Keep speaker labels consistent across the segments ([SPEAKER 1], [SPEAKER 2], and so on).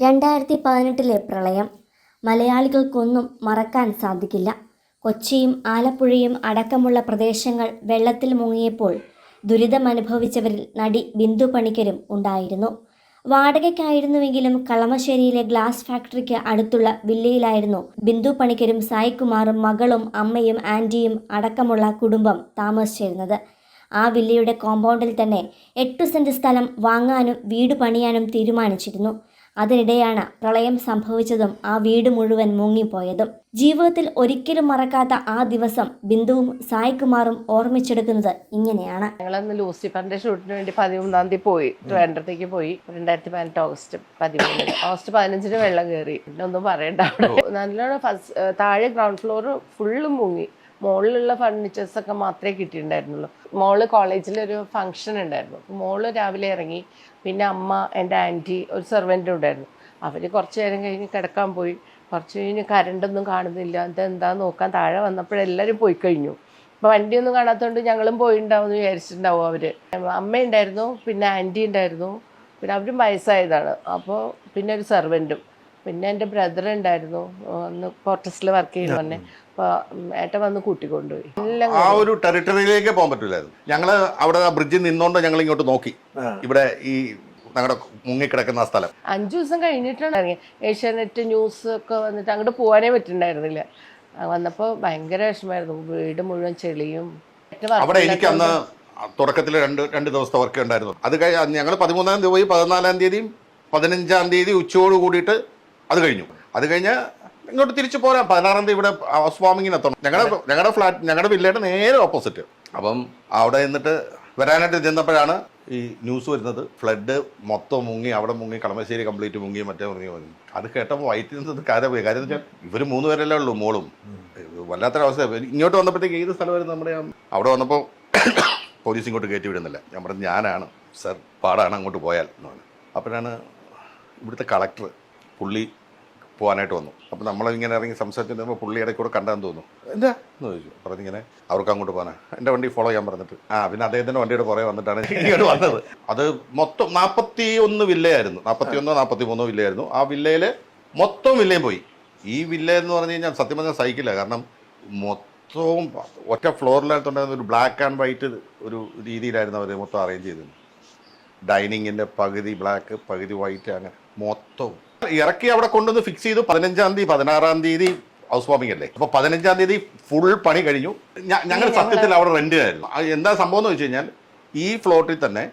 [SPEAKER 1] രണ്ടായിരത്തി പതിനെട്ടിലെ പ്രളയം മലയാളികൾക്കൊന്നും മറക്കാൻ സാധിക്കില്ല. കൊച്ചിയും ആലപ്പുഴയും അടക്കമുള്ള പ്രദേശങ്ങൾ വെള്ളത്തിൽ മുങ്ങിയപ്പോൾ ദുരിതമനുഭവിച്ചവരിൽ നടി ബിന്ദു പണിക്കരും ഉണ്ടായിരുന്നു. വാടകയ്ക്കായിരുന്നുവെങ്കിലും കളമശ്ശേരിയിലെ ഗ്ലാസ് ഫാക്ടറിക്ക് അടുത്തുള്ള വില്ലയിലായിരുന്നു ബിന്ദു പണിക്കരും സായികുമാറും മകളും അമ്മയും ആന്റിയും അടക്കമുള്ള കുടുംബം താമസിച്ചിരുന്നത്. ആ വില്ലയുടെ കോമ്പൗണ്ടിൽ തന്നെ എട്ട് സെന്റ് സ്ഥലം വാങ്ങാനും വീട് പണിയാനും തീരുമാനിച്ചിരുന്നു. അതിനിടെയാണ് പ്രളയം സംഭവിച്ചതും ആ വീട് മുഴുവൻ മുങ്ങിപ്പോയതും. ജീവിതത്തിൽ ഒരിക്കലും മറക്കാത്ത ആ ദിവസം ബിന്ദുവും സായികുമാറും ഓർമ്മിച്ചെടുക്കുന്നത് ഇങ്ങനെയാണ്.
[SPEAKER 2] ഞങ്ങളന്ന് ലൂസിഫറിന്റെ ഷൂട്ടിന് വേണ്ടി പതിമൂന്നാം തീയതി പോയി. ട്രിവാൻഡ്രത്തേക്ക് പോയി. രണ്ടായിരത്തി പതിനെട്ട് ഓഗസ്റ്റ് പതിമൂന്നിന്. ഓഗസ്റ്റ് പതിനഞ്ചിന് വെള്ളം കയറി പിന്നെ ഒന്നും പറയണ്ട അവിടെ. നല്ലോണം ഫസ്റ്റ് താഴെ ഗ്രൗണ്ട് ഫ്ലോർ ഫുള്ളും മുങ്ങി. മുകളിലുള്ള ഫർണിച്ചേഴ്സ് ഒക്കെ മാത്രമേ കിട്ടിയിട്ടുണ്ടായിരുന്നുള്ളൂ. മോൾ കോളേജിലൊരു ഫംഗ്ഷൻ ഉണ്ടായിരുന്നു. മോൾ രാവിലെ ഇറങ്ങി പിന്നെ അമ്മ എന്റെ ആന്റി ഒരു സെർവന്റ് ഉണ്ടായിരുന്നു. അവർ കുറച്ച് നേരം കഴിഞ്ഞ് കിടക്കാൻ പോയി. കുറച്ച് കഴിഞ്ഞ് കരണ്ടൊന്നും കാണുന്നില്ല. ഇതെന്താ നോക്കാൻ താഴെ വന്നപ്പോഴെല്ലാവരും പോയി കഴിഞ്ഞു. അപ്പോൾ വണ്ടിയൊന്നും കാണാത്തതുകൊണ്ട് ഞങ്ങളും പോയിണ്ടാവും എന്ന് വിചാരിച്ചിട്ടുണ്ടാവും അവർ അമ്മ ഉണ്ടായിരുന്നു പിന്നെ ആന്റി ഉണ്ടായിരുന്നു. പിന്നെ അവരും വയസ്സായതാണ്. അപ്പോൾ പിന്നെ ഒരു സെർവന്റും പിന്നെ എന്റെ ബ്രദർ ഉണ്ടായിരുന്നു. അന്ന് പോർട്ടസിൽ വർക്ക് ചെയ്തു തന്നെ അപ്പോൾ ഏട്ടൻ വന്ന് കൂട്ടിക്കൊണ്ടുപോയി. എല്ലാം
[SPEAKER 3] ആ ഒരു ടെറിട്ടറിയിലേക്ക് പോകാൻ പറ്റില്ലായിരുന്നു ഞങ്ങൾ അവിടെ ആ ബ്രിഡ്ജിൽ നിന്നോണ്ട് ഞങ്ങൾ ഇങ്ങോട്ട് നോക്കി. ഇവിടെ ഈ ഞങ്ങളുടെ മുങ്ങിക്കിടക്കുന്ന സ്ഥലം.
[SPEAKER 2] അഞ്ചു ദിവസം കഴിഞ്ഞിട്ടാണ് ഇറങ്ങിയത് ഏഷ്യാനെറ്റ് ന്യൂസ് ഒക്കെ വന്നിട്ട് അങ്ങോട്ട് പോകാനേ പറ്റുന്നുണ്ടായിരുന്നില്ല വന്നപ്പോ വന്നപ്പോൾ ഭയങ്കര വിഷമായിരുന്നു. വീട് മുഴുവൻ ചെളിയും.
[SPEAKER 3] അവിടെ എനിക്ക് അന്ന് തുടക്കത്തിൽ രണ്ട് രണ്ട് ദിവസത്തെ വർക്ക് ഉണ്ടായിരുന്നു. അത് കഴിഞ്ഞ് ഞങ്ങൾ പതിമൂന്നാം തീയതി പോയി പതിനാലാം തീയതിയും പതിനഞ്ചാം തീയതി ഉച്ചയോട് കൂടിയിട്ട് അത് കഴിഞ്ഞു. അത് കഴിഞ്ഞ് ഇങ്ങോട്ട് തിരിച്ചു പോരാം. പതിനാറാം തീയതി ഇവിടെ ഹൗസ് വാമിങ്ങിന് എത്തണം. ഞങ്ങളുടെ ഞങ്ങളുടെ ഫ്ലാറ്റ് ഞങ്ങളുടെ വില്ലയുടെ നേരെ ഓപ്പോസിറ്റ്. അപ്പം അവിടെ നിന്നിട്ട് വരാനായിട്ട് ചെന്നപ്പോഴാണ് ഈ ന്യൂസ് വരുന്നത്. ഫ്ലഡ് മൊത്തം മുങ്ങി അവിടെ മുങ്ങി കളമശ്ശേരി കംപ്ലീറ്റ് മുങ്ങി മറ്റേ മുങ്ങി മുങ്ങി. അത് കേട്ടപ്പോൾ വയറ്റിൽ നിന്ന് കാര്യം പോയി. കാര്യം വെച്ചാൽ ഇവർ മൂന്ന് പേരല്ലേ ഉള്ളൂ മോളും. വല്ലാത്തൊരവസ്ഥ ഇങ്ങോട്ട് വന്നപ്പോഴത്തേക്ക് ഏത് സ്ഥലമായിരുന്നു നമ്മുടെ അവിടെ വന്നപ്പോൾ പോലീസ് ഇങ്ങോട്ട് കയറ്റി വിടുന്നില്ല. ഞാൻ പറഞ്ഞു ഞാനാണ്. സർ പാടാണ് അങ്ങോട്ട് പോയാൽ എന്ന് പറഞ്ഞു. അപ്പോഴാണ് ഇവിടുത്തെ കളക്ടർ പുള്ളി പോകാനായിട്ട് വന്നു. അപ്പോൾ നമ്മളിങ്ങനെ ഇറങ്ങി സംസാരിച്ചിരുന്നപ്പോൾ പുള്ളി ഇടയ്ക്ക് കൂടെ കണ്ടാന്ന് തോന്നുന്നു. എന്താ? എന്ന് ചോദിച്ചു. പറഞ്ഞിങ്ങനെ അവർക്ക് അങ്ങോട്ട് പോകാനാണ് എന്റെ വണ്ടി ഫോളോ ചെയ്യാൻ പറഞ്ഞിട്ട്. ആ പിന്നെ അദ്ദേഹത്തിന്റെ വണ്ടിയുടെ പുറകെ വന്നിട്ടാണ് ഇങ്ങോട്ട് വന്നത്. അത് മൊത്തം നാൽപ്പത്തി ഒന്ന് വില്ലയായിരുന്നു. നാൽപ്പത്തി ഒന്നോ നാൽപ്പത്തി മൂന്നോ വില്ലയായിരുന്നു. ആ വില്ലയിൽ മൊത്തം വില്ലയും പോയി. ഈ വില്ല എന്ന് പറഞ്ഞു കഴിഞ്ഞാൽ സത്യം പറഞ്ഞാൽ സഹിക്കില്ല കാരണം മൊത്തവും ഒറ്റ ഫ്ലോറിലായിട്ടുണ്ടായിരുന്ന ഒരു ബ്ലാക്ക് ആൻഡ് വൈറ്റ് ഒരു രീതിയിലായിരുന്നു അവർ മൊത്തം അറേഞ്ച് ചെയ്തത് ഡൈനിങ്ങിന്റെ പകുതി ബ്ലാക്ക് പകുതി വൈറ്റ് അങ്ങനെ മൊത്തം ഇറക്കി അവിടെ കൊണ്ടുവന്ന് ഫിക്സ് ചെയ്തു. പതിനഞ്ചാം തീയതി പതിനാറാം തീയതി ഹൗസ് വാമിംഗ് അല്ലേ? അപ്പൊ പതിനഞ്ചാം തീയതി ഫുൾ പണി കഴിഞ്ഞു. ഞങ്ങൾ സത്യത്തിൽ അവിടെ റെന്റിനായിരുന്നു ആയിരുന്നു എന്താ സംഭവം എന്ന് വെച്ച് കഴിഞ്ഞാൽ ഈ ഫ്ലോട്ടിൽ തന്നെ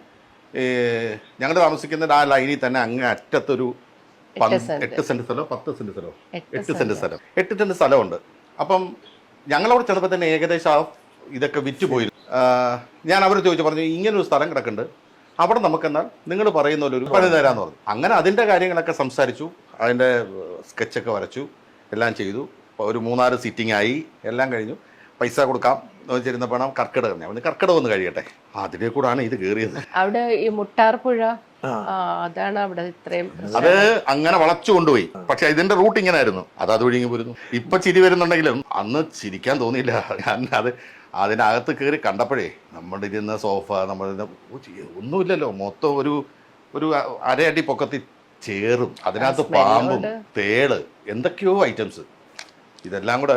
[SPEAKER 3] ഞങ്ങൾ താമസിക്കുന്ന ആ ലൈനിൽ തന്നെ അങ്ങ് അറ്റത്തൊരു
[SPEAKER 2] എട്ട് സെന്റ്.
[SPEAKER 3] സ്ഥലം പത്ത് സെന്റ് സ്ഥലം.
[SPEAKER 2] എട്ട്
[SPEAKER 3] സെന്റ്. സ്ഥലം. എട്ട് സെന്റ് സ്ഥലമുണ്ട്. അപ്പം ഞങ്ങളവിടെ ചെന്നപ്പോൾ തന്നെ ഏകദേശം ആ ഇതൊക്കെ വിറ്റ് പോയി. ഞാൻ അവരോട് ചോദിച്ചു പറഞ്ഞു ഇങ്ങനൊരു സ്ഥലം കിടക്കുന്നുണ്ട്. അവിടെ നമുക്കെന്നാൽ നിങ്ങൾ പറയുന്ന പോലെ ഒരു പണി തരാന്ന് പറഞ്ഞു. അങ്ങനെ അതിന്റെ കാര്യങ്ങളൊക്കെ സംസാരിച്ചു അതിന്റെ സ്കെച്ചൊക്കെ വരച്ചു എല്ലാം ചെയ്തു. ഒരു മൂന്നാൽ സിറ്റിംഗ് ആയി എല്ലാം കഴിഞ്ഞു. പൈസ കൊടുക്കാം ചെരുന്ന വെച്ചിരുന്ന പണം കർക്കിടകം ഞാൻ കർക്കിടകം ഒന്ന് കഴിയട്ടെ. അതിലെ കൂടാണ് ഇത് കയറിയത്.
[SPEAKER 2] അവിടെ ഈ മുട്ടാർപ്പുഴ ആ, അതാണ് അവിടെ ഇത്രയും
[SPEAKER 3] അത് അങ്ങനെ വളച്ചു കൊണ്ടുപോയി. പക്ഷെ ഇതിന്റെ റൂട്ട് ഇങ്ങനെ ആയിരുന്നു അത് അത് ഒഴുകി പോരുന്നു. ഇപ്പൊ ചിരി വരുന്നുണ്ടെങ്കിലും അന്ന് ചിരിക്കാൻ തോന്നിയില്ല. ഞാൻ അത് അതിനകത്ത് കയറി കണ്ടപ്പോഴേ നമ്മുടെ ഇരുന്ന സോഫ നമ്മളിരുന്ന ഒന്നുമില്ലല്ലോ. മൊത്തം ഒരു ഒരു അരയടി പൊക്കത്തിൽ ചേറും. അതിനകത്ത് പാമ്പും. തേൾ എന്തൊക്കെയോ ഐറ്റംസ് ഇതെല്ലാം കൂടെ